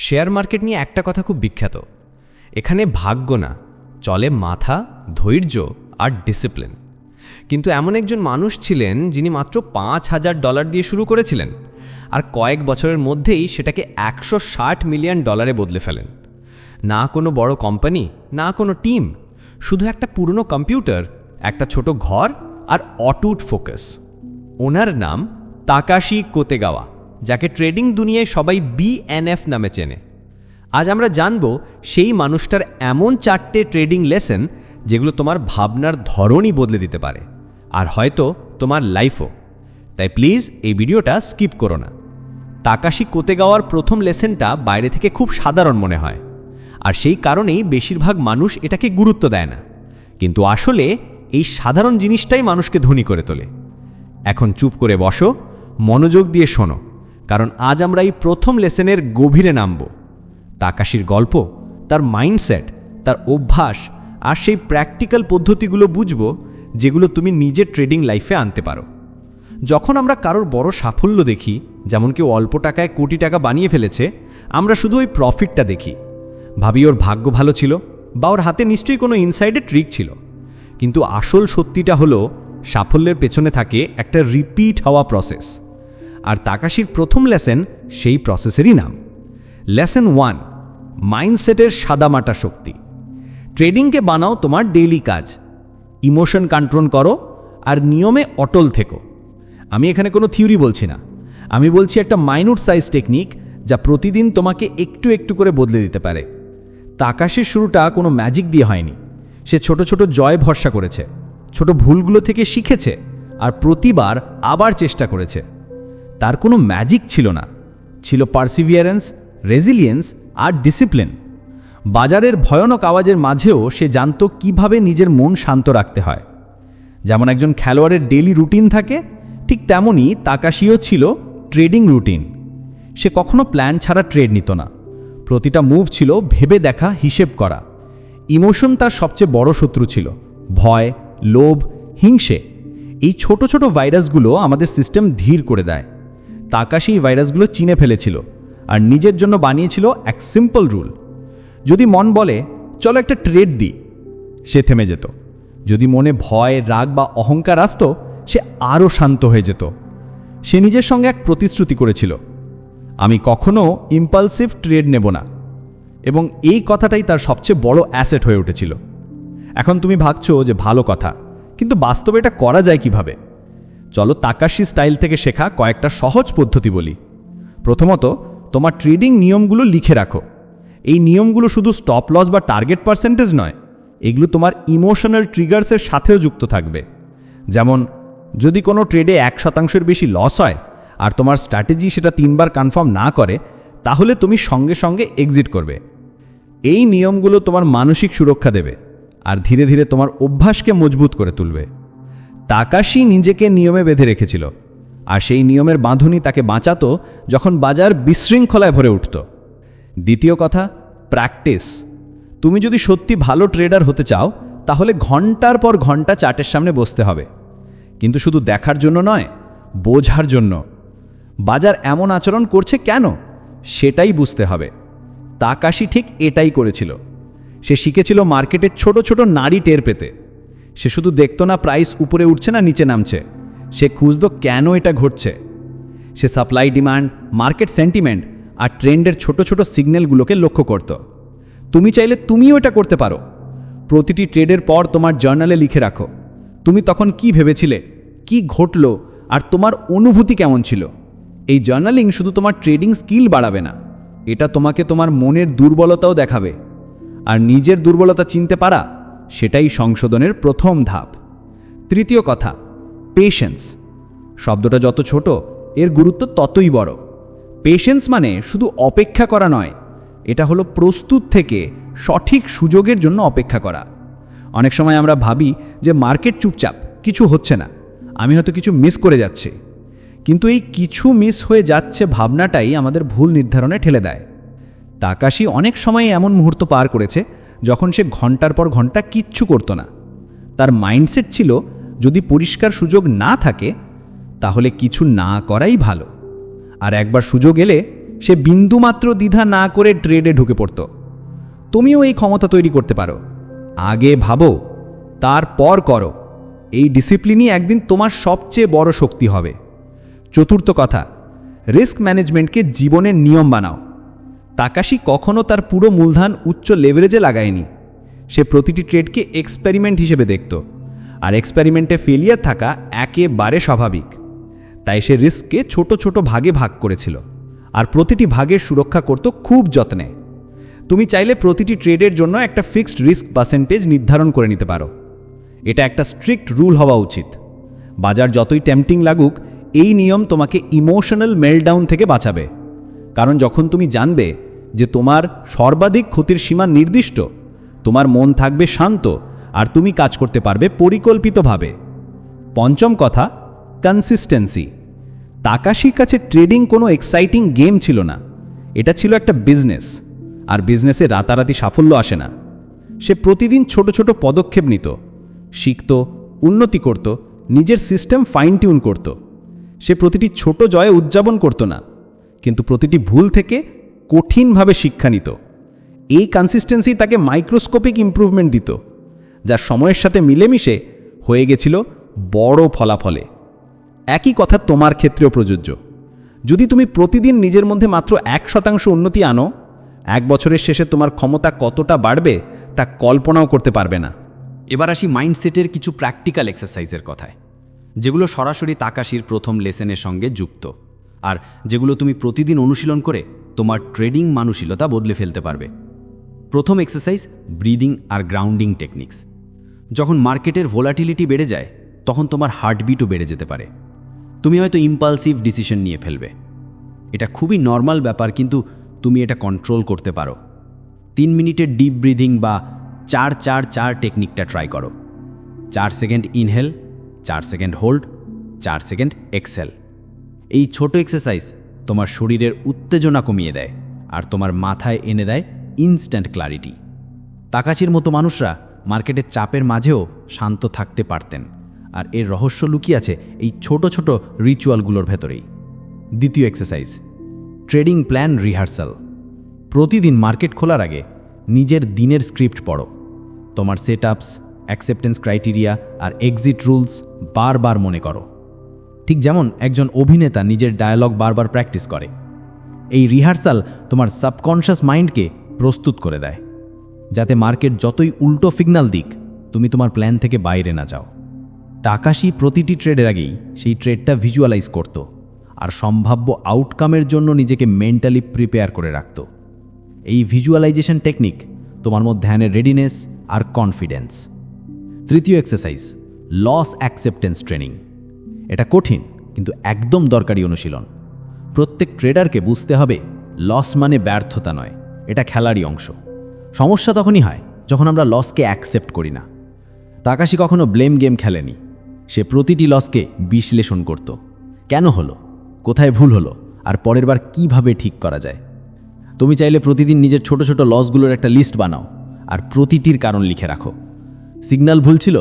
Share market নিয়ে একটা কথা খুব বিখ্যাত। এখানে ভাগ্য না, চলে মাথা, ধৈর্য আর ডিসিপ্লিন কিন্তু এমন একজন মানুষ ছিলেন যিনি মাত্র পাঁচ হাজার ডলার দিয়ে শুরু করেছিলেন আর কয়েক বছরের মধ্যেই সেটাকে একশো ষাট মিলিয়ন ডলারে বদলে ফেলেন। না কোনো বড় কোম্পানি না কোনো টিম শুধু একটা পুরনো কম্পিউটার একটা ছোট ঘর আর অটুট ফোকাস ওনার নাম তাকাশি কোতেগাওয়া। যাকে ট্রেডিং দুনিয়ায় সবাই বিএনএফ নামে চেনে। আজ আমরা জানব সেই মানুষটার এমন চারটে ট্রেডিং লেসেন যেগুলো তোমার ভাবনার ধরনই বদলে দিতে পারে, আর হয়তো তোমার লাইফও। তাই প্লিজ এই ভিডিওটা স্কিপ করো না। তাকাশি কোতেগাওয়ার প্রথম লেসেনটা বাইরে থেকে খুব সাধারণ মনে হয়, আর সেই কারণেই বেশিরভাগ মানুষ এটাকে গুরুত্ব দেয় না। কিন্তু আসলে এই সাধারণ জিনিসটাই মানুষকে ধনী করে তোলে। এখন চুপ করে বসো, মনোযোগ দিয়ে শোনো। কারণ আজ আমরা এই প্রথম লেসনের গভীরে নামব। তাকাশির গল্প, তার মাইন্ডসেট, তার অভ্যাস আর সেই প্র্যাকটিক্যাল পদ্ধতিগুলো বুঝব যেগুলো তুমি নিজের ট্রেডিং লাইফে আনতে পারো। যখন আমরা কারোর বড় সাফল্য দেখি, যেমন কেউ অল্প টাকায় কোটি টাকা বানিয়ে ফেলেছে, আমরা শুধু ওই প্রফিটটা দেখি। ভাবি ওর ভাগ্য ভালো ছিল বা ওর হাতে নিশ্চয়ই কোনো ইনসাইডে ট্রিক ছিল। কিন্তু আসল সত্যিটা হলো, সাফল্যের পেছনে থাকে একটা রিপিট হওয়া প্রসেস। আর তাকাশির প্রথম লেসেন সেই প্রসেসেরই নাম। লেসেন ওয়ান, মাইন্ডসেটের সাদামাটা শক্তি। ট্রেডিংকে বানাও তোমার ডেইলি কাজ। ইমোশন কন্ট্রোল করো আর নিয়মে অটল থেকো। আমি এখানে কোনো থিওরি বলছি না। আমি বলছি একটা মাইনুট সাইজ টেকনিক যা প্রতিদিন তোমাকে একটু একটু করে বদলে দিতে পারে। তাকাশের শুরুটা কোনো ম্যাজিক দিয়ে হয়নি। সে ছোট ছোট জয় ভরসা করেছে। ছোট ভুলগুলো থেকে শিখেছে আর প্রতিবার আবার চেষ্টা করেছে। তার কোনো ম্যাজিক ছিল না। ছিল পার্সিভিয়ারেন্স রেজিলিয়েন্স আর ডিসিপ্লিন বাজারের ভয়ানক আওয়াজের মাঝেও সে জানত কীভাবে নিজের মন শান্ত রাখতে হয়। যেমন একজন খেলোয়াড়ের ডেলি রুটিন থাকে, ঠিক তেমনই তাকাশিও ছিল ট্রেডিং রুটিন সে কখনো প্ল্যান ছাড়া ট্রেড নিত না। প্রতিটা মুভ ছিল ভেবে দেখা, হিসেব করা। ইমোশন তার সবচেয়ে বড় শত্রু ছিল। ভয়, লোভ, হিংসে। এই ছোট ছোট ভাইরাসগুলো আমাদের সিস্টেম ধীর করে দেয়। তাকাশি এই ভাইরাসগুলো চিনে ফেলেছিল আর নিজের জন্য বানিয়েছিল এক সিম্পল রুল যদি মন বলে, চলো একটা ট্রেড দিই, সে থেমে যেত। যদি মনে ভয়, রাগ বা অহংকার আসত, সে আরও শান্ত হয়ে যেত। সে নিজের সঙ্গে এক প্রতিশ্রুতি করেছিল, আমি কখনো ইম্পালসিভ ট্রেড নেব না। এবং এই কথাটাই তার সবচেয়ে বড় অ্যাসেট হয়ে উঠেছিল। এখন তুমি ভাবছ যে ভালো কথা, কিন্তু বাস্তবে এটা করা যায় কীভাবে? চলো তাকাশি স্টাইল থেকে শেখা কয়েকটা সহজ পদ্ধতি বলি। প্রথমত, তোমার ট্রেডিং নিয়মগুলো লিখে রাখো। এই নিয়মগুলো শুধু স্টপ লস বা টার্গেট পার্সেন্টেজ নয়, এগুলো তোমার ইমোশনাল ট্রিগার্সের সাথেও যুক্ত থাকবে। যেমন, যদি কোনো ট্রেডে এক শতাংশের বেশি লস হয় আর তোমার স্ট্র্যাটেজি সেটা তিনবার কনফার্ম না করে, তাহলে তুমি সঙ্গে সঙ্গে এক্সিট করবে। এই নিয়মগুলো তোমার মানসিক সুরক্ষা দেবে আর ধীরে ধীরে তোমার অভ্যাসকে মজবুত করে তুলবে। তাকাশি নিজেকে নিয়মে বেঁধে রেখেছিল, আর সেই নিয়মের বাঁধনই তাকে বাঁচাতো যখন বাজার বিশৃঙ্খলায় ভরে উঠত। দ্বিতীয় কথা, প্র্যাকটিস। তুমি যদি সত্যি ভালো ট্রেডার হতে চাও, তাহলে ঘণ্টার পর ঘণ্টা চার্টের সামনে বসতে হবে। কিন্তু শুধু দেখার জন্য নয়, বোঝার জন্য। বাজার এমন আচরণ করছে কেন? সেটাই বুঝতে হবে। তাকাশি ঠিক এটাই করেছিল। সে শিখেছিল মার্কেটের ছোট ছোট নারী টের পেতে। সে শুধু দেখতো না প্রাইস উপরে উঠছে না নিচে নামছে। সে খুঁজত কেন এটা ঘটছে। সে সাপ্লাই ডিমান্ড মার্কেট সেন্টিমেন্ট আর ট্রেন্ডের ছোট ছোট সিগন্যালগুলোকে লক্ষ্য করত। তুমি চাইলে তুমিও এটা করতে পারো। প্রতিটি ট্রেডের পর তোমার জার্নালে লিখে রাখো। তুমি তখন কি ভেবেছিলে, কি ঘটলো আর তোমার অনুভূতি কেমন ছিল? এই জার্নালিং শুধু তোমার ট্রেডিং স্কিল বাড়াবে না, এটা তোমাকে তোমার মনের দুর্বলতাও দেখাবে। আর নিজের দুর্বলতা চিনতে পারা সেটাই সংশোধনের প্রথম ধাপ। তৃতীয় কথা পেশেন্স শব্দটা যত ছোট, এর গুরুত্ব ততই বড়। পেশেন্স মানে শুধু অপেক্ষা করা নয়, এটা হলো প্রস্তুত থেকে সঠিক সুযোগের জন্য অপেক্ষা করা। অনেক সময় আমরা ভাবি যে মার্কেট চুপচাপ, কিছু হচ্ছে না, আমি হয়তো কিছু মিস করে যাচ্ছি। কিন্তু এই কিছু মিস হয়ে যাচ্ছে ভাবনাটাই আমাদের ভুল নির্ধারণে ঠেলে দেয়। তাকাশি অনেক সময় এমন মুহূর্ত পার করেছে যখন সে ঘণ্টার পর ঘণ্টা কিচ্ছু করতো না। তার মাইন্ডসেট ছিল, যদি পরিষ্কার সুযোগ না থাকে, তাহলে কিছু না করাই ভালো। আর একবার সুযোগ এলে, সে বিন্দুমাত্র দ্বিধা না করে ট্রেডে ঢুকে পড়ত। তুমিও এই ক্ষমতা তৈরি করতে পারো। আগে ভাবো, তারপর করো। এই ডিসিপ্লিনই একদিন তোমার সবচেয়ে বড় শক্তি হবে। চতুর্থ কথা রিস্ক ম্যানেজমেন্টকে জীবনের নিয়ম বানাও। তাকাশি কখনও তার পুরো মূলধন উচ্চ লেভারেজে লাগায়নি। সে প্রতিটি ট্রেডকে এক্সপেরিমেন্ট হিসেবে দেখত। আর এক্সপেরিমেন্টে ফেলিয়ার থাকা একেবারে স্বাভাবিক। তাই সে রিস্ককে ছোট ছোট ভাগে ভাগ করেছিল। আর প্রতিটি ভাগের সুরক্ষা করত খুব যত্নে। তুমি চাইলে প্রতিটি ট্রেডের জন্য একটা ফিক্সড রিস্ক পার্সেন্টেজ নির্ধারণ করে নিতে পারো। এটা একটা স্ট্রিক্ট রুল হওয়া উচিত। বাজার যতই টেম্পটিং লাগুক, এই নিয়ম তোমাকে ইমোশনাল মেলডাউন থেকে বাঁচাবে। কারণ যখন তুমি জানবে যে তোমার সর্বাধিক ক্ষতির সীমা নির্দিষ্ট। তোমার মন থাকবে শান্ত, আর তুমি কাজ করতে পারবে পরিকল্পিতভাবে। পঞ্চম কথা কনসিস্টেন্সি তাকাশির কাছে ট্রেডিং কোনো এক্সাইটিং গেম ছিল না। এটা ছিল একটা বিজনেস আর বিজনেসে রাতারাতি সাফল্য আসে না। সে প্রতিদিন ছোট ছোট পদক্ষেপ নিত, শিখত, উন্নতি করত, নিজের সিস্টেম ফাইন টিউন করত। সে প্রতিটি ছোট জয়ে উদযাপন করত না, কিন্তু প্রতিটি ভুল থেকে কঠিনভাবে শিক্ষা নিত। এই কনসিস্টেন্সি তাকে মাইক্রোস্কোপিক ইমপ্রুভমেন্ট দিত, যা সময়ের সাথে মিলেমিশে হয়ে গেছিল বড় ফলাফলে। একই কথা তোমার ক্ষেত্রেও প্রযোজ্য। যদি তুমি প্রতিদিন নিজের মধ্যে মাত্র এক শতাংশ উন্নতি আনো, এক বছরের শেষে তোমার ক্ষমতা কতটা বাড়বে তা কল্পনাও করতে পারবে না। এবার আসি মাইন্ডসেটের কিছু প্র্যাকটিক্যাল এক্সারসাইজের কথায়, যেগুলো সরাসরি তাকাশির প্রথম লেসেনের সঙ্গে যুক্ত, আর যেগুলো তুমি প্রতিদিন অনুশীলন করে তোমার ট্রেডিং মানসিকতা বদলে ফেলতে পারবে। প্রথম এক্সারসাইজ ব্রিদিং আর গ্রাউন্ডিং টেকনিক্স যখন মার্কেটের ভোলাটিলিটি বেড়ে যায়, তখন তোমার হার্টবিটও বেড়ে যেতে পারে। তুমি হয়তো ইম্পালসিভ ডিসিশন নিয়ে ফেলবে। এটা খুবই নর্মাল ব্যাপার, কিন্তু তুমি এটা কন্ট্রোল করতে পারো। তিন মিনিটের ডিপ ব্রিদিং বা চার চার চার টেকনিকটা ট্রাই করো। চার সেকেন্ড ইনহেল চার সেকেন্ড হোল্ড চার সেকেন্ড এক্সেল এই ছোট এক্সারসাইজ তোমার শরীরের উত্তেজনা কমিয়ে দেয় আর তোমার মাথায় এনে দেয় ইনস্ট্যান্ট ক্লারিটি তাকাচির মতো মানুষরা মার্কেটের চাপের মাঝেও শান্ত থাকতে পারতেন। আর এর রহস্য লুকিয়ে আছে এই ছোট ছোট রিচুয়ালগুলোর ভেতরেই। দ্বিতীয় এক্সারসাইজ ট্রেডিং প্ল্যান রিহার্সাল প্রতিদিন মার্কেট খোলার আগে নিজের দিনের স্ক্রিপ্ট পড়ো। তোমার সেট আপস অ্যাকসেপ্টেন্স ক্রাইটেরিয়া আর এক্সিট রুলস বারবার মনে করো। ঠিক যেমন একজন অভিনেতা নিজের ডায়ালগ বারবার প্র্যাকটিস করে। এই রিহার্সাল তোমার সাবকনশাস মাইন্ডকে প্রস্তুত করে দেয়। যাতে মার্কেট যতই উল্টো সিগন্যাল দিক, তুমি তোমার প্ল্যান থেকে বাইরে না যাও। টাকাশি প্রতিটি ট্রেডের আগেই সেই ট্রেডটা ভিজুয়ালাইজ করত আর সম্ভাব্য আউটকামের জন্য নিজেকে মেন্টালি প্রিপেয়ার করে রাখত। এই ভিজুয়ালাইজেশন টেকনিক তোমার মধ্যে ধ্যানের রেডিনেস আর কনফিডেন্স তৃতীয় এক্সারসাইজ লস অ্যাকসেপ্টেন্স ট্রেনিং এটা কঠিন, কিন্তু একদম দরকারি অনুশীলন। প্রত্যেক ট্রেডারকে বুঝতে হবে লস মানে ব্যর্থতা নয়, এটা খেলারই অংশ। সমস্যা তখনই হয় যখন আমরা লসকে অ্যাকসেপ্ট করি না। তাকাশি কখনো ব্লেম গেম খেলেনি, সে প্রতিটি লসকে বিশ্লেষণ করত। কেন হলো? কোথায় ভুল হলো? আর পরের বার কীভাবে ঠিক করা যায়? তুমি চাইলে প্রতিদিন নিজের ছোট ছোট লসগুলোর একটা লিস্ট বানাও, আর প্রতিটির কারণ লিখে রাখো। সিগন্যাল ভুল ছিল?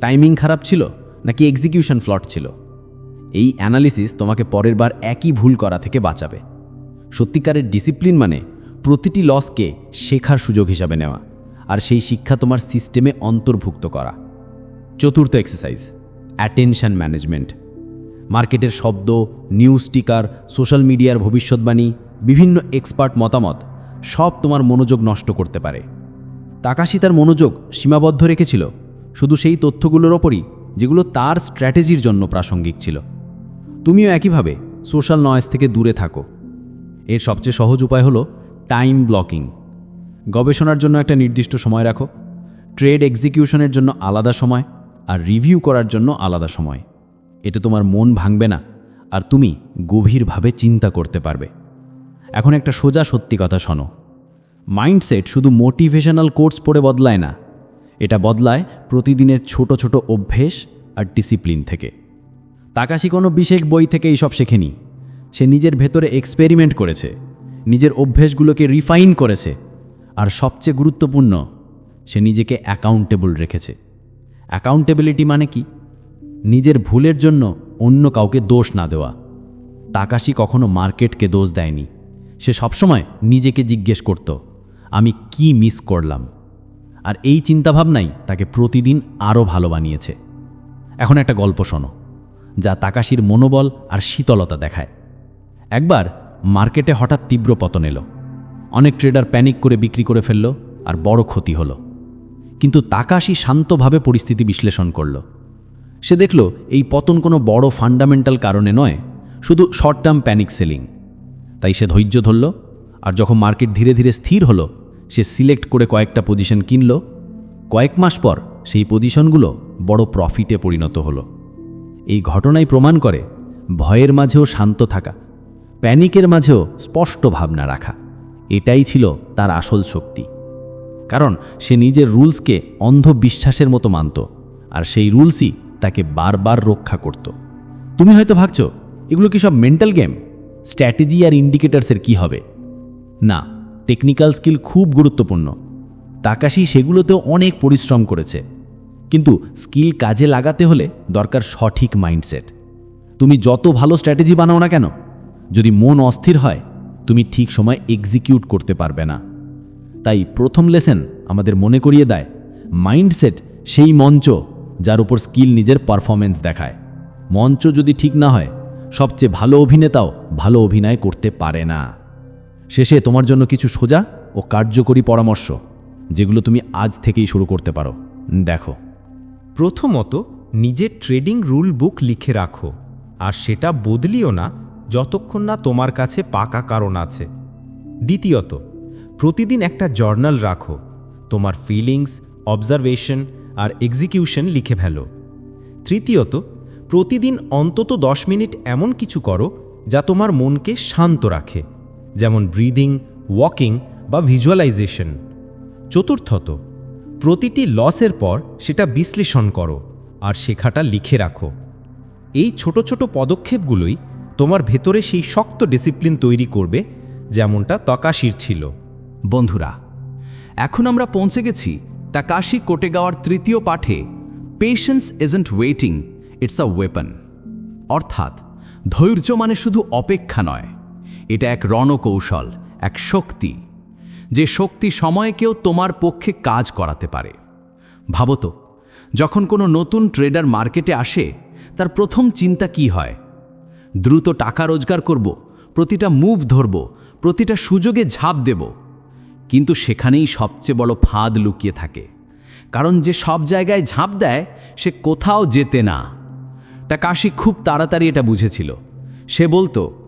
টাইমিং খারাপ ছিল? নাকি এক্সিকিউশন ফ্লট ছিল? এই অ্যানালিসিস তোমাকে পরের বার একই ভুল করা থেকে বাঁচাবে। সত্যিকারের ডিসিপ্লিন মানে প্রতিটি লসকে শেখার সুযোগ হিসাবে নেওয়া, আর সেই শিক্ষা তোমার সিস্টেমে অন্তর্ভুক্ত করা। চতুর্থ এক্সারসাইজ অ্যাটেনশন ম্যানেজমেন্ট মার্কেটের শব্দ নিউজ স্টিকার সোশ্যাল মিডিয়ার ভবিষ্যৎবাণী, বিভিন্ন এক্সপার্ট মতামত, সব তোমার মনোযোগ নষ্ট করতে পারে। তাকাশি তার মনোযোগ সীমাবদ্ধ রেখেছিল, শুধু সেই তথ্যগুলোর ওপরই। যেগুলো তার স্ট্র্যাটেজির জন্য প্রাসঙ্গিক ছিল। তুমিও একইভাবে সোশ্যাল নয়েজ থেকে দূরে থাকো। এর সবচেয়ে সহজ উপায় হলো টাইম ব্লকিং। গবেষণার জন্য একটা নির্দিষ্ট সময় রাখো। ট্রেড এক্সিকিউশনের জন্য আলাদা সময় আর রিভিউ করার জন্য আলাদা সময়। এটা তোমার মন ভাঙবে না আর তুমি গভীরভাবে চিন্তা করতে পারবে। এখন একটা সোজা সত্যি কথা শোনো। মাইন্ডসেট শুধু মোটিভেশনাল কোর্স পড়ে বদলায় না। এটা বদলায় প্রতিদিনের ছোট ছোট অভ্যেস আর ডিসিপ্লিন থেকে। তাকাশি কোনো বিশেষ বই থেকে এইসব শেখেনি। সে নিজের ভেতরে এক্সপেরিমেন্ট করেছে, নিজের অভ্যেসগুলোকে রিফাইন করেছে আর সবচেয়ে গুরুত্বপূর্ণ, সে নিজেকে অ্যাকাউন্টেবল রেখেছে। অ্যাকাউন্টেবিলিটি মানে কি? নিজের ভুলের জন্য অন্য কাউকে দোষ না দেওয়া। তাকাশি কখনো মার্কেটকে দোষ দেয়নি। সে সবসময় নিজেকে জিজ্ঞেস করত, আমি কি মিস করলাম? আর এই চিন্তাভাবনাই তাকে প্রতিদিন আরও ভালো বানিয়েছে। এখন একটা গল্প শোনো, যা তাকাশির মনোবল আর শীতলতা দেখায়। একবার মার্কেটে হঠাৎ তীব্র পতন এলো। অনেক ট্রেডার প্যানিক করে বিক্রি করে ফেলল আর বড় ক্ষতি হলো। কিন্তু তাকাশি শান্তভাবে পরিস্থিতি বিশ্লেষণ করল। সে দেখল, এই পতন কোনো বড় ফান্ডামেন্টাল কারণে নয়, শুধু শর্ট টার্ম প্যানিক সেলিং। তাই সে ধৈর্য ধরল আর যখন মার্কেট ধীরে ধীরে স্থির হলো সে সিলেক্ট করে কয়েকটা পজিশন কিনল। কয়েক মাস পর সেই পজিশনগুলো বড় প্রফিটে পরিণত হলো। এই ঘটনাই প্রমাণ করে ভয়ের মাঝেও শান্ত থাকা প্যানিকের মাঝেও স্পষ্ট ভাবনা রাখা। এটাই ছিল তার আসল শক্তি। কারণ সে নিজের রুলসকে অন্ধবিশ্বাসের মতো মানত আর সেই রুলসই তাকে বারবার রক্ষা করত। তুমি হয়তো ভাবছ, এগুলো কি সব মেন্টাল গেম স্ট্র্যাটেজি আর ইন্ডিকেটার্সের কি হবে? না টেকনিক্যাল স্কিল খুব গুরুত্বপূর্ণ। তাকাশি সেগুলোতেও অনেক পরিশ্রম করেছে। কিন্তু স্কিল কাজে লাগাতে হলে দরকার সঠিক মাইন্ডসেট তুমি যত ভালো স্ট্র্যাটেজি বানাও না কেন, যদি মন অস্থির হয়, তুমি ঠিক সময় এক্সিকিউট করতে পারবে না। তাই প্রথম লেসেন আমাদের মনে করিয়ে দেয় মাইন্ডসেট সেই মঞ্চ যার উপর স্কিল নিজের পারফরমেন্স দেখায়। মঞ্চ যদি ঠিক না হয়, সবচেয়ে ভালো অভিনেতাও ভালো অভিনয় করতে পারে না। শেষে তোমার জন্য কিছু সোজা ও কার্যকরী পরামর্শ, যেগুলো তুমি আজ থেকেই শুরু করতে পারো। দেখো। প্রথমত নিজের ট্রেডিং রুল বুক লিখে রাখো, আর সেটা বদলিও না যতক্ষণ না তোমার কাছে পাকা কারণ আছে। দ্বিতীয়ত, প্রতিদিন একটা জার্নাল রাখো, তোমার ফিলিংস, অবজারভেশন আর এক্সিকিউশন লিখে ফেলো। তৃতীয়ত, প্রতিদিন অন্তত দশ মিনিট এমন কিছু করো যা তোমার মনকে শান্ত রাখে। যেমন ব্রিদিং ওয়াকিং বা ভিজুয়ালাইজেশন চতুর্থত, প্রতিটি লসের পর সেটা বিশ্লেষণ করো আর শেখাটা লিখে রাখো। এই ছোট ছোট পদক্ষেপগুলোই তোমার ভেতরে সেই শক্ত ডিসিপ্লিন তৈরি করবে, যেমনটা তকাশির ছিল। বন্ধুরা, এখন আমরা পৌঁছে গেছি তাকাশি কোটে গাওয়ার তৃতীয় পাঠে patience agent waiting it's a weapon অর্থাৎ ধৈর্য মানে শুধু অপেক্ষা নয়। এটা এক রণকৌশল, এক শক্তি। যে শক্তি সময়কেও তোমার পক্ষে কাজ করাতে পারে। ভাবো তো, যখন কোনো নতুন ট্রেডার মার্কেটে আসে, তার প্রথম চিন্তা কি হয়? দ্রুত টাকা রোজগার করব, প্রতিটা মুভ ধরব, প্রতিটা সুযোগে ঝাঁপ দেব। কিন্তু সেখানেই সবচেয়ে বড় ফাঁদ লুকিয়ে থাকে। কারণ যে সব জায়গায় ঝাঁপ দেয়, সে কোথাও যেতে না। টাকাশি খুব তাড়াতাড়ি এটা বুঝেছিল। সে বলতো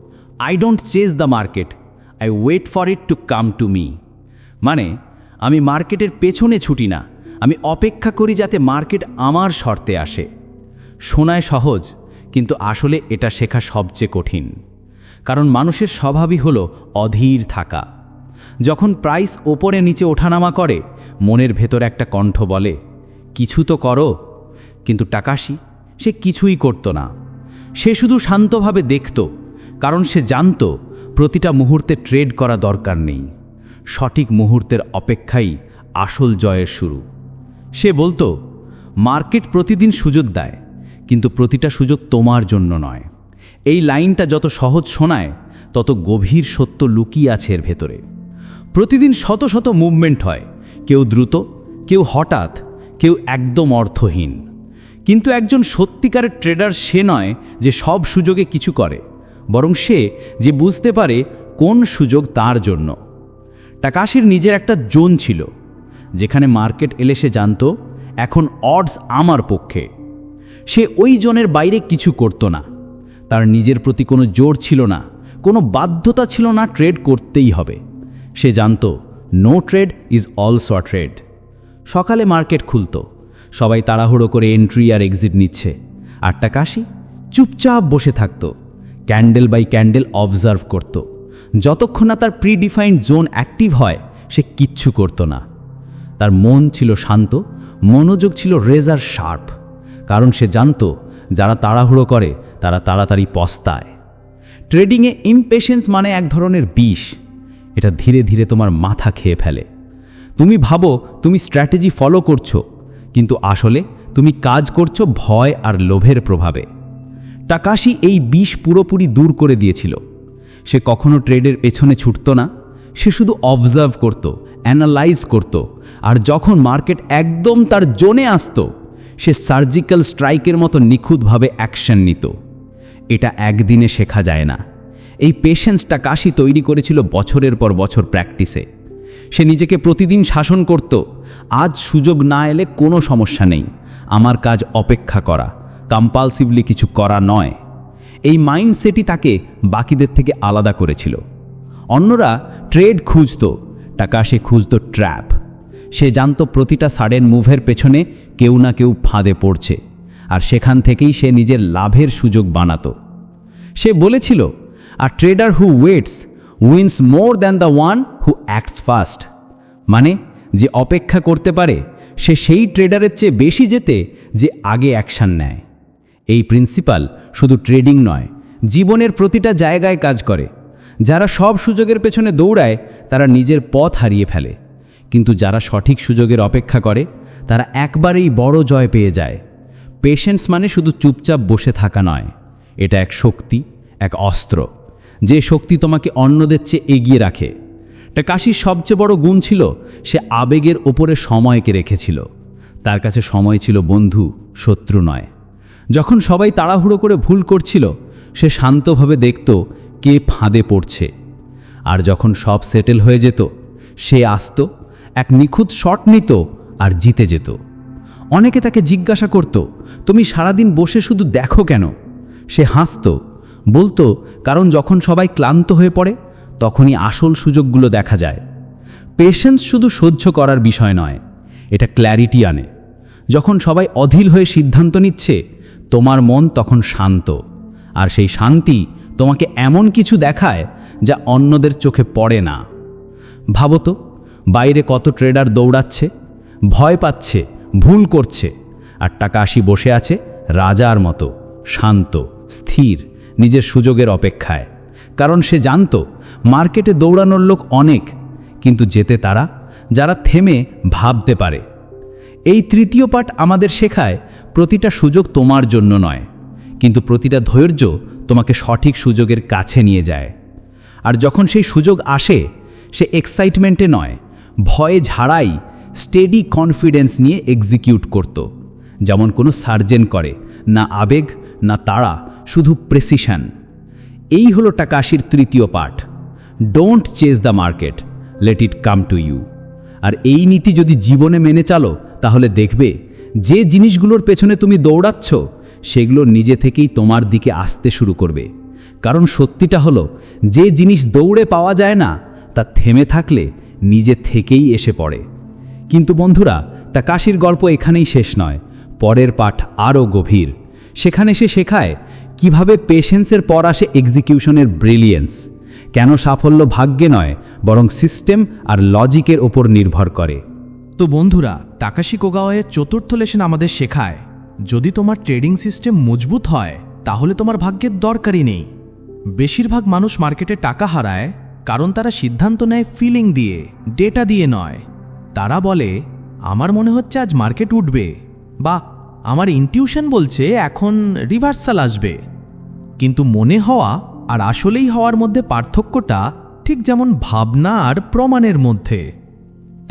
I don't chase the market I wait for it to come to me মানে আমি মার্কেটের পেছনে ছুটি না। আমি অপেক্ষা করি যাতে মার্কেট আমার শর্তে আসে। শোনায় সহজ, কিন্তু আসলে এটা শেখা সবচেয়ে কঠিন। কারণ মানুষের স্বভাবই হলো অধীর থাকা। যখন প্রাইস ওপরে নিচে ওঠানামা করে, মনের ভেতর একটা কণ্ঠ বলে, কিছু তো করো। কিন্তু টাকাশি, সে কিছুই করত না। সে শুধু শান্তভাবে দেখত। কারণ সে জানত প্রতিটা মুহূর্তে ট্রেড করা দরকার নেই। সঠিক মুহূর্তের অপেক্ষাই আসল জয়ের শুরু। সে বলতো, মার্কেট প্রতিদিন সুযোগ দেয়, কিন্তু প্রতিটা সুযোগ তোমার জন্য নয়। এই লাইনটা যত সহজ শোনায়, তত গভীর সত্য লুকিয়ে আছে এর ভেতরে। প্রতিদিন শত শত মুভমেন্ট হয়, কেউ দ্রুত, কেউ হঠাৎ, কেউ একদম অর্থহীন। কিন্তু একজন সত্যিকারের ট্রেডার সে নয় যে সব সুযোগে কিছু করে। বরং সে যে বুঝতে পারে কোন সুযোগ তার জন্য। টাকাশির নিজের একটা জোন ছিল, যেখানে মার্কেট এলে সে জানত, এখন অডস আমার পক্ষে। সে ওই জোনের বাইরে কিছু করত না। তার নিজের প্রতি কোনো জোর ছিল না, কোনো বাধ্যতা ছিল না ট্রেড করতেই হবে। সে জানত no trade is also a trade সকালে মার্কেট খুলত, সবাই তাড়াহুড়ো করে এন্ট্রি আর এক্সিট নিচ্ছে, আর টাকাশি চুপচাপ বসে থাকত। ক্যান্ডেল বাই ক্যান্ডেল অবজার্ভ করত। যতক্ষণ না তার প্রিডিফাইন্ড জোন অ্যাক্টিভ হয়, সে কিচ্ছু করত না। তার মন ছিল শান্ত, মনোযোগ ছিল রেজার শার্প কারণ সে জানত, যারা তাড়াহুড়ো করে, তারা তাড়াতাড়ি পস্তায়। ট্রেডিংয়ে ইমপেশেন্স মানে এক ধরনের বিষ। এটা ধীরে ধীরে তোমার মাথা খেয়ে ফেলে। তুমি ভাবো, তুমি স্ট্র্যাটেজি ফলো করছ, কিন্তু আসলে তুমি কাজ করছ ভয় আর লোভের প্রভাবে। টাকাশি এই বিষ পুরোপুরি দূর করে দিয়েছিল। সে কখনো ট্রেডের পেছনে ছুটত না, সে শুধু অবজার্ভ করত অ্যানালাইজ করত, আর যখন মার্কেট একদম তার জোনে আসতো, সে সার্জিক্যাল স্ট্রাইকের মতো নিখুঁতভাবে অ্যাকশন নিত। এটা একদিনে শেখা যায় না। এই পেশেন্সটা কাশি তৈরি করেছিল বছরের পর বছর প্র্যাকটিসে সে নিজেকে প্রতিদিন শাসন করত, আজ সুযোগ না এলে কোনো সমস্যা নেই, আমার কাজ অপেক্ষা করা। কম্পালসিভলি কিছু করা নয়। এই মাইন্ডসেটই তাকে বাকিদের থেকে আলাদা করেছিল। অন্যরা ট্রেড খুঁজত, টাকা সে খুঁজত ট্র্যাপ সে জানত প্রতিটা সাডেন মুভের পেছনে কেউ না কেউ ফাঁদে পড়ছে, আর সেখান থেকেই সে নিজের লাভের সুযোগ বানাতো। সে বলেছিল আর trader who waits wins more than the one who acts fast মানে যে অপেক্ষা করতে পারে, সে সেই ট্রেডারের চেয়ে বেশি যেতে যে আগে অ্যাকশান নেয়। এই প্রিন্সিপাল শুধু ট্রেডিং নয়, জীবনের প্রতিটা জায়গায় কাজ করে। যারা সব সুযোগের পেছনে দৌড়ায়, তারা নিজের পথ হারিয়ে ফেলে। কিন্তু যারা সঠিক সুযোগের অপেক্ষা করে, তারা একবারেই বড় জয় পেয়ে যায়। পেশেন্স মানে শুধু চুপচাপ বসে থাকা নয়, এটা এক শক্তি, এক অস্ত্র। যে শক্তি তোমাকে অন্যদের চেয়ে এগিয়ে রাখে। এটা কাশির সবচেয়ে বড় গুণ ছিল, সে আবেগের ওপরে সময়কে রেখেছিল। তার কাছে সময় ছিল বন্ধু, শত্রু নয়। যখন সবাই তাড়াহুড়ো করে ভুল করছিল, সে শান্তভাবে দেখত কে ফাঁদে পড়ছে। আর যখন সব সেটেল হয়ে যেত, সে আসত, এক নিখুঁত শট নিত আর জিতে যেত। অনেকে তাকে জিজ্ঞাসা করত, তুমি সারাদিন বসে শুধু দেখো কেন? সে হাসত, বলতো, কারণ যখন সবাই ক্লান্ত হয়ে পড়ে, তখনই আসল সুযোগগুলো দেখা যায়। পেশেন্স শুধু সহ্য করার বিষয় নয়, এটা ক্ল্যারিটি আনে। যখন সবাই অধীল হয়ে সিদ্ধান্ত নিচ্ছে তোমার মন তখন শান্ত, আর সেই শান্তি তোমাকে এমন কিছু দেখায় যা অন্যদের চোখে পড়ে না। ভাবো তো, বাইরে কত ট্রেডার দৌড়াচ্ছে, ভয় পাচ্ছে, ভুল করছে, আর টাকা আসি বসে আছে রাজার মতো, শান্ত, স্থির, নিজের সুযোগের অপেক্ষায়। কারণ সে জানত, মার্কেটে দৌড়ানোর লোক অনেক, কিন্তু যেতে তারা, যারা থেমে ভাবতে পারে। এই তৃতীয় পাঠ আমাদের শেখায়, প্রতিটা সুযোগ তোমার জন্য নয়, কিন্তু প্রতিটা ধৈর্য তোমাকে সঠিক সুযোগের কাছে নিয়ে যায়। আর যখন সেই সুযোগ আসে, সে এক্সাইটমেন্টে নয়, ভয়ে ঝাড়াই স্টেডি কনফিডেন্স নিয়ে এক্সিকিউট করত। যেমন কোনো সার্জেন করে, না আবেগ, না তাড়া, শুধু প্রেসিশন এই হলো টাকাশির তৃতীয় পাঠ। Don't chase the market let it come to you আর এই নীতি যদি জীবনে মেনে চালো তাহলে দেখবে যে জিনিসগুলোর পেছনে তুমি দৌড়াচ্ছ, সেগুলো নিজে থেকেই তোমার দিকে আসতে শুরু করবে। কারণ সত্যিটা হলো, যে জিনিস দৌড়ে পাওয়া যায় না, তা থেমে থাকলে নিজে থেকেই এসে পড়ে। কিন্তু বন্ধুরা টাকাশির গল্প এখানেই শেষ নয়, পরের পাঠ আরও গভীর। সেখানে সে শেখায় কীভাবে পেশেন্সের পর আসে এক্সিকিউশনের ব্রিলিয়েন্স কেন সাফল্য ভাগ্যে নয়, বরং সিস্টেম আর লজিকের ওপর নির্ভর করে। তো বন্ধুরা টাকাশি কোগাওয়ের চতুর্থ লেসন আমাদের শেখায়। যদি তোমার ট্রেডিং সিস্টেম মজবুত হয়, তাহলে তোমার ভাগ্যের দরকারই নেই। বেশিরভাগ মানুষ মার্কেটে টাকা হারায়, কারণ তারা সিদ্ধান্ত নেয় ফিলিং দিয়ে, ডেটা দিয়ে নয়। তারা বলে, আমার মনে হচ্ছে আজ মার্কেট উঠবে। বা, আমার ইনটিউশন বলছে এখন রিভার্সাল আসবে। কিন্তু মনে হওয়া আর আসলেই হওয়ার মধ্যে পার্থক্যটা ঠিক যেমন ভাবনা আর প্রমাণের মধ্যে।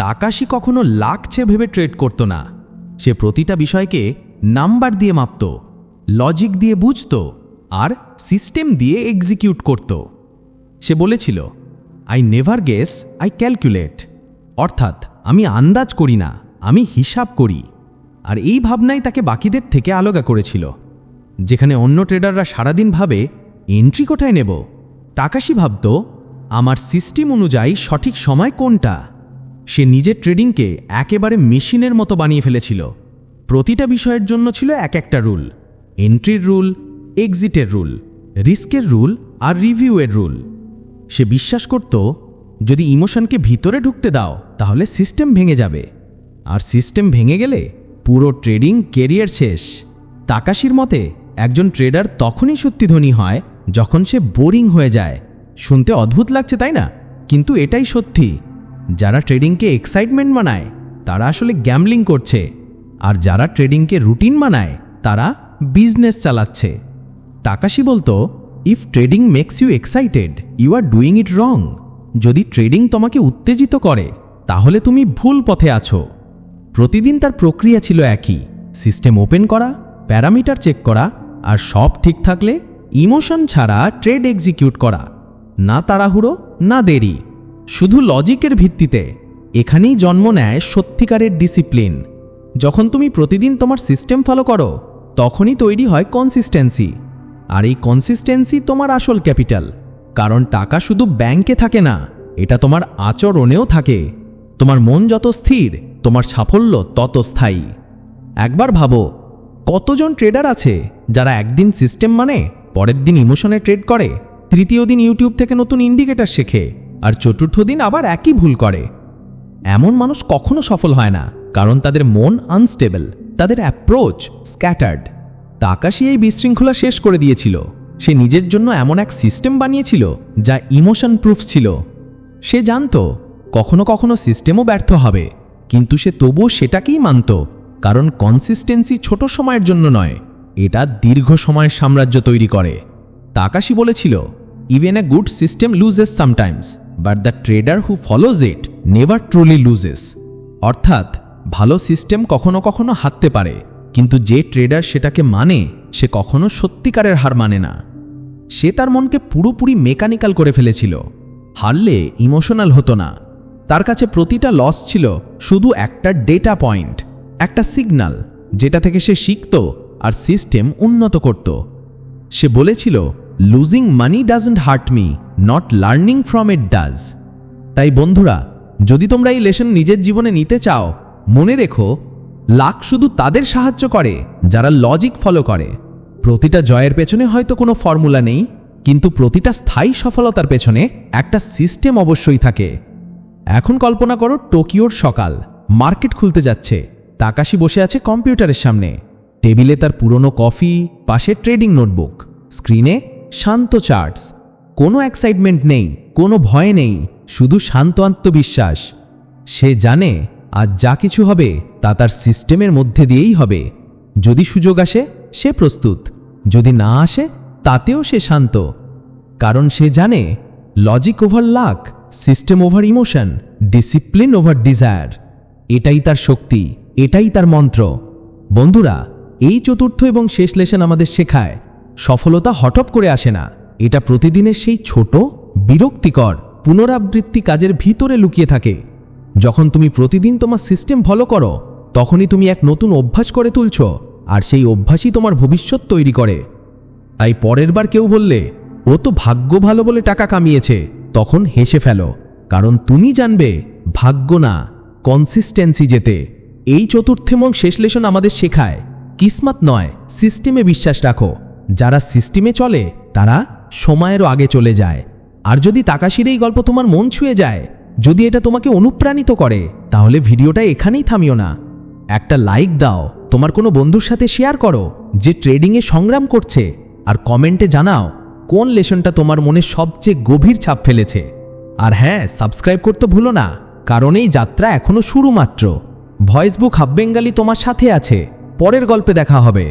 তাকাশি কখনো লাগছে ভেবে ট্রেড করত না। সে প্রতিটা বিষয়কে নাম্বার দিয়ে মাপত লজিক দিয়ে বুঝত আর সিস্টেম দিয়ে এক্সিকিউট করত। সে বলেছিল I never guess I calculate অর্থাৎ, আমি আন্দাজ করি না, আমি হিসাব করি। আর এই ভাবনাই তাকে বাকিদের থেকে আলগা করেছিল, যেখানে অন্য ট্রেডাররা সারাদিন ভাবে এন্ট্রি কোথায় নেব? টাকাশি ভাবত, আমার সিস্টেম অনুযায়ী সঠিক সময় কোনটা? সে নিজের ট্রেডিংকে একেবারে মেশিনের মতো বানিয়ে ফেলেছিল। প্রতিটা বিষয়ের জন্য ছিল এক একটা রুল। এন্ট্রির রুল, এক্সিটের রুল, রিস্কের রুল আর রিভিউয়ের রুল। সে বিশ্বাস করত, যদি ইমোশনকে ভিতরে ঢুকতে দাও, তাহলে সিস্টেম ভেঙে যাবে। আর সিস্টেম ভেঙে গেলে পুরো ট্রেডিং কেরিয়ার শেষ। তাকাশির মতে, একজন ট্রেডার তখনই সত্যি ধনী হয় যখন সে বোরিং হয়ে যায়। শুনতে অদ্ভুত লাগছে, তাই না? কিন্তু এটাই সত্যি। যারা ট্রেডিংকে এক্সাইটমেন্ট বানায় তারা আসলে গ্যামলিং করছে। আর যারা ট্রেডিংকে রুটিন বানায় তারা বিজনেস চালাচ্ছে। টাকাশি বলতো if trading makes you excited you are doing it wrong যদি ট্রেডিং তোমাকে উত্তেজিত করে, তাহলে তুমি ভুল পথে আছো। প্রতিদিন তার প্রক্রিয়া ছিল একই। সিস্টেম ওপেন করা, প্যারামিটার চেক করা, আর সব ঠিক থাকলে ইমোশন ছাড়া ট্রেড এক্সিকিউট করা। না তাড়াহুড়ো, না দেরি। শুধু লজিকের ভিত্তিতে, এখানেই জন্ম নেয় সত্যিকারের ডিসিপ্লিন। যখন তুমি প্রতিদিন তোমার সিস্টেম ফলো করো, তখনই তৈরি হয় কনসিস্টেন্সি আর এই কনসিস্টেন্সি তোমার আসল ক্যাপিটাল। কারণ টাকা শুধু ব্যাংকে থাকে না, এটা তোমার আচরণেও থাকে। তোমার মন যত স্থির, তোমার সাফল্য তত স্থায়ী। একবার ভাবো, কতজন ট্রেডার আছে যারা একদিন সিস্টেম মানে পরের দিন ইমোশনে ট্রেড করে, তৃতীয় দিন ইউটিউব থেকে নতুন ইন্ডিকেটর শেখে? আর চতুর্থ দিন আবার একই ভুল করে। এমন মানুষ কখনো সফল হয় না, কারণ তাদের মন আনস্টেবল তাদের অ্যাপ্রোচ স্ক্যাটার্ড তাকাশি এই বিশৃঙ্খলা শেষ করে দিয়েছিল। সে নিজের জন্য এমন এক সিস্টেম বানিয়েছিল, যা ইমোশন প্রুফ ছিল। সে জানত, কখনো কখনো সিস্টেমও ব্যর্থ হবে, কিন্তু সে তবুও সেটাকেই মানত, কারণ কনসিস্টেন্সি ছোট সময়ের জন্য নয়, এটা দীর্ঘ সময়ের সাম্রাজ্য তৈরি করে। তাকাশি বলেছিল even a good system loses sometimes but the trader who follows it never truly loses অর্থাৎ, ভালো সিস্টেম কখনো কখনো হারতে পারে, কিন্তু যে ট্রেডার সেটাকে মানে সে কখনো সত্যিকারের হার মানে না। সে তার মনকে পুরোপুরি মেকানিক্যাল করে ফেলেছিল। হারলে ইমোশনাল হতো না। তার কাছে প্রতিটা লস ছিল শুধু একটা ডেটা পয়েন্ট একটা সিগন্যাল যেটা থেকে সে শিখত আর সিস্টেম উন্নত করত। সে বলেছিল losing money doesn't hurt me not learning from it does তাই বন্ধুরা, যদি তোমরা এই লেসন নিজের জীবনে নিতে চাও, মনে রেখো লাক শুধু তাদের সাহায্য করে, যারা লজিক ফলো করে। প্রতিটা জয়ের পেছনে হয়তো কোনো ফর্মুলা নেই, কিন্তু প্রতিটা স্থায়ী সফলতার পেছনে একটা সিস্টেম অবশ্যই থাকে। এখন কল্পনা করো, টোকিওর সকাল, মার্কেট খুলতে যাচ্ছে, তাকাশি বসে আছে কম্পিউটারের সামনে। টেবিলে তার পুরনো কফি, পাশে ট্রেডিং নোটবুক, স্ক্রিনে শান্ত চার্টস কোনো এক্সাইটমেন্ট নেই, কোনো ভয় নেই, শুধু শান্ত আত্মবিশ্বাস। সে জানে আজ যা কিছু হবে তা তার সিস্টেমের মধ্যে দিয়েই হবে। যদি সুযোগ আসে, সে প্রস্তুত। যদি না আসে, তাতেও সে শান্ত। কারণ সে জানে logic over luck system over emotion discipline over desire এটাই তার শক্তি, এটাই তার মন্ত্র। বন্ধুরা, এই চতুর্থ এবং শেষ লেশন আমাদের শেখায়। সফলতা হঠপ করে আসে না। এটা প্রতিদিনের সেই ছোট, বিরক্তিকর, পুনরাবৃত্তি কাজের ভিতরে লুকিয়ে থাকে। যখন তুমি প্রতিদিন তোমার সিস্টেম ফলো করো, তখনই তুমি এক নতুন অভ্যাস করে তুলছ, আর সেই অভ্যাসই তোমার ভবিষ্যৎ তৈরি করে। তাই পরের বার কেউ বললে, ও তো ভাগ্য ভালো বলে টাকা কামিয়েছে। তখন হেসে ফেলো, কারণ তুমি জানবে, ভাগ্য না কনসিস্টেন্সি যেতে। এই চতুর্থ এবং শেষ লেশন আমাদের শেখায়। কিসমত নয় সিস্টেমে বিশ্বাস রাখো। যারা সিস্টেমে চলে, তারা সময়েরও আগে চলে যায়। আর যদি তাকাশির এই গল্প তোমার মন ছুঁয়ে যায়, যদি এটা তোমাকে অনুপ্রাণিত করে, তাহলে ভিডিওটা এখানেই থামিও না। একটা লাইক দাও, তোমার কোনো বন্ধুর সাথে শেয়ার করো, যে ট্রেডিংয়ে সংগ্রাম করছে, আর কমেন্টে জানাও, কোন লেসনটা তোমার মনে সবচেয়ে গভীর ছাপ ফেলেছে। আর হ্যাঁ সাবস্ক্রাইব করতে ভুলো না, কারণ এই যাত্রা এখনও শুরু মাত্র ভয়েস বুক হাফ বেঙ্গালি তোমার সাথে আছে। পরের গল্পে দেখা হবে।